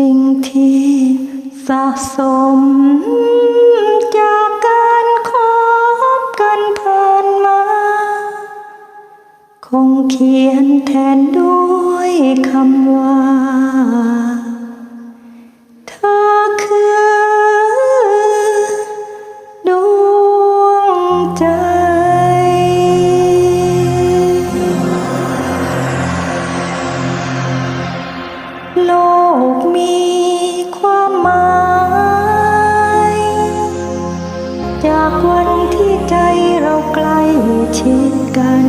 สิ่งที่สะสมจากการคบกันผ่านมา คงเขียนแทนด้วยคำว่าเธอคือดวงใจ โล กัน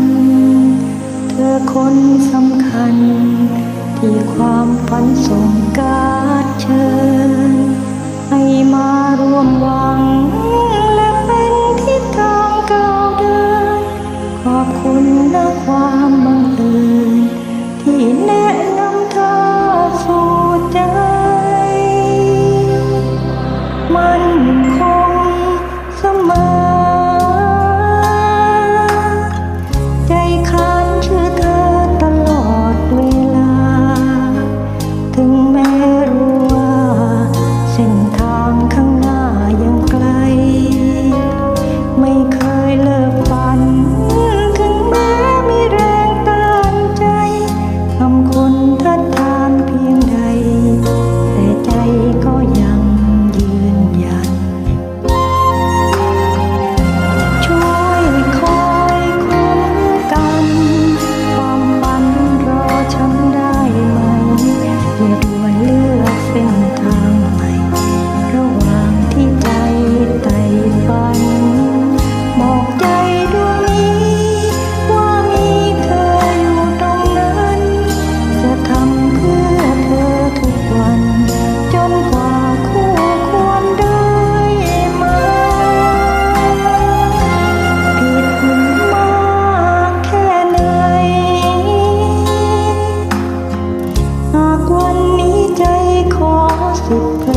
เธอคนสำคัญ ที่ความฝันส่งการเชิญากวันนี้ใจขอสิบเ